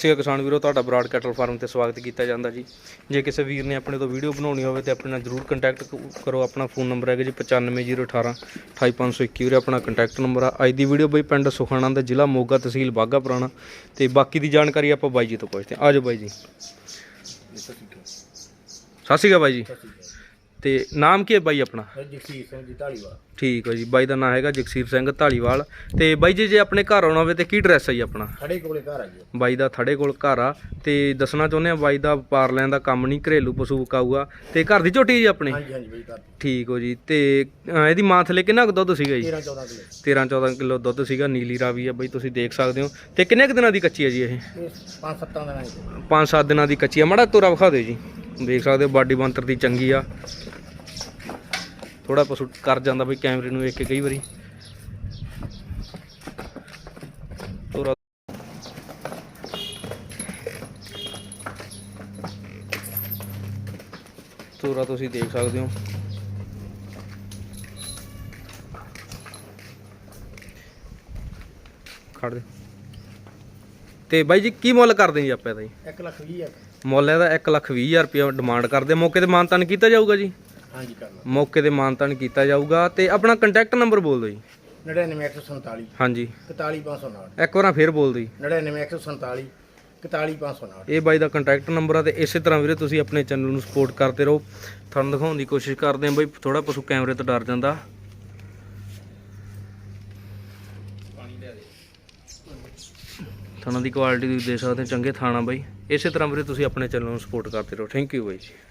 ਸਿਆ ਕਿਸਾਨ ਵੀਰੋ ਤੁਹਾਡਾ ਬਰਾਡ ਕੈਟਲ ਫਾਰਮ ਤੇ ਸਵਾਗਤ ਕੀਤਾ ਜਾਂਦਾ ਜੀ। ਜੇ ਕਿਸੇ ਵੀਰ ਨੇ ਆਪਣੇ ਤੋਂ ਵੀਡੀਓ ਬਣਾਉਣੀ ਹੋਵੇ ਤੇ ਆਪਣੇ ਨਾਲ ਜਰੂਰ ਕੰਟੈਕਟ ਕਰੋ ਆਪਣਾ ਫੋਨ ਨੰਬਰ ਹੈਗਾ ਜੀ 95018 28521 ਉਰੇ ਆਪਣਾ ਕੰਟੈਕਟ ਨੰਬਰ ਆ। ਅੱਜ ਦੀ ਵੀਡੀਓ ਬਈ ਪਿੰਡ ਸੁਖਾਣਾ ਦਾ ਜ਼ਿਲ੍ਹਾ ਮੋਗਾ ਤਹਿਸੀਲ ਬਾਗਾ ਪੁਰਾਣਾ। ਤੇ ਬਾਕੀ ਦੀ ਜਾਣਕਾਰੀ ਆਪਾਂ ਬਾਈ ਜੀ ਤੋਂ ਪੁੱਛਦੇ ਆਜੋ ਬਾਈ ਜੀ। ਸਤਿ ਸ਼੍ਰੀ ਅਕਾਲ। ਬਾਈ ਜੀ। ਤੇ ਨਾਮ ਕੀ ਹੈ ਬਾਈ ਆਪਣਾ? ਜਗਸੀਰ ਸਿੰਘ ਜੀ ਢਾਲੀਵਾਲ। ਠੀਕ ਹੈ ਜੀ ਬਾਈ ਦਾ ਨਾਮ ਹੈਗਾ ਜਗਸੀਰ ਸਿੰਘ ਢਾਲੀਵਾਲ। ਤੇ ਬਾਈ ਜੀ ਜੇ ਆਪਣੇ ਘਰ ਆਉਣਾ ਹੋਵੇ ਤੇ ਕੀ ਐਡਰੈਸ ਹੈ ਜੀ ਆਪਣਾ? ਖੜੇ ਕੋਲੇ ਘਰ ਆ ਜੀ। ਬਾਈ ਦਾ ਥੜੇ ਕੋਲ ਘਰ ਆ ਤੇ ਦੱਸਣਾ ਚਾਹੁੰਦੇ ਆ ਬਾਈ ਦਾ ਪਾਰ ਲੈਣ ਦਾ ਕੰਮ ਨਹੀਂ ਘਰੇਲੂ ਪਸ਼ੂ ਵਿਕਾਊਗਾ। ਤੇ ਘਰ ਦੀ ਝੋਟੀ ਜੀ ਆਪਣੀ? ਹਾਂਜੀ ਹਾਂਜੀ ਬਈ ਘਰ ਠੀਕ ਹੋ ਜੀ ਤੇ ਅਹ, ਇਹਦੀ ਮਾਂ ਥਲੇ ਕਿੰਨਾ ਕੁ ਦੁੱਧ ਸੀਗਾ ਜੀ? 13 14 ਕਿਲੋ। 13 14 ਕਿਲੋ ਦੁੱਧ ਸੀਗਾ ਨੀਲੀ ਰਾਵੀ ਆ ਬਾਈ ਤੁਸੀਂ ਦੇਖ ਸਕਦੇ ਹੋ। ਤੇ ਕਿੰਨੇ ਕੁ ਦਿਨਾਂ ਦੀ ਕੱਚੀ ਹੈ ਜੀ ਇਹ? ਇਹ ਪੰਜ ਸੱਤਾਂ ਦਿਨਾਂ ਦੀ। 5-7 ਦਿਨਾਂ ਦੀ ਕੱਚੀ ਆ। ਮੜਾ ਤੋਰਾ ਵਿਖਾ ਦਿਓ ਜੀ। ਦੇਖ ਸਕਦੇ ਹੋ ਬਾਡੀ ਬੰਤਰ ਦੀ ਚੰਗੀ ਆ। ਥੋੜਾ ਪਸ਼ੂ ਕਰ ਜਾਂਦਾ ਬਈ ਕੈਮਰੇ ਨੂੰ ਵੇਖ ਕੇ ਕਈ ਵਾਰੀ। ਤੋਰਾ ਤੋਰਾ ਤੁਸੀਂ ਦੇਖ ਸਕਦੇ ਹੋ। ਖੜ ਦੇ ਤੇ ਬਾਈ ਜੀ ਕੀ ਮੁੱਲ ਕਰਦੇ ਜੀ ਆਪਾਂ ਇਹਦਾ ਜੀ? 1 ਲੱਖ 20 ਹਜ਼ਾਰ। ਮੁੱਲ ਇਹਦਾ 1 ਲੱਖ 20 ਹਜ਼ਾਰ ਰੁਪਏ ਡਿਮਾਂਡ ਕਰਦੇ ਮੌਕੇ ਤੇ ਮਾਨਤਾਨ ਕੀਤਾ ਜਾਊਗਾ ਜੀ? ਹਾਂਜੀ ਕਰਨਾ। ਮੌਕੇ ਤੇ ਮਾਨਤਾਨ ਕੀਤਾ ਜਾਊਗਾ ਤੇ ਆਪਣਾ ਕੰਟੈਕਟ ਨੰਬਰ ਬੋਲ ਦਿਓ ਜੀ। 99147 ਹਾਂਜੀ। 41559 ਇੱਕ ਵਾਰਾਂ ਫੇਰ ਬੋਲ ਦਿਓ ਜੀ। 99147 41559 ਇਹ ਬਾਈ ਦਾ ਕੰਟੈਕਟ ਨੰਬਰ ਆ ਤੇ ਇਸੇ ਤਰ੍ਹਾਂ ਵੀਰੇ ਤੁਸੀਂ ਆਪਣੇ ਚੈਨਲ ਨੂੰ ਸਪੋਰਟ ਕਰਦੇ ਰਹੋ। ਤੁਹਾਨੂੰ ਦਿਖਾਉਣ ਦੀ ਕੋਸ਼ਿਸ਼ ਕਰਦੇ ਆਂ ਬਾਈ ਥੋੜਾ ਪਸ਼ੂ ਕੈਮਰੇ ਤੋਂ ਡਰ ਜਾਂਦਾ। ਥਾਣਾ ਦੀ ਕੁਆਲਿਟੀ ਤੁਸੀਂ ਦੇਖ ਸਕਦੇ ਚੰਗੇ ਥਾਣਾ ਬਾਈ। ਇਸੇ ਤਰ੍ਹਾਂ ਵੀਰੇ ਤੁਸੀਂ ਆਪਣੇ ਚੈਨਲ ਨੂੰ ਸਪੋਰਟ ਕਰਦੇ ਰਹੋ। ਥੈਂਕ ਯੂ ਬਾਈ ਜੀ।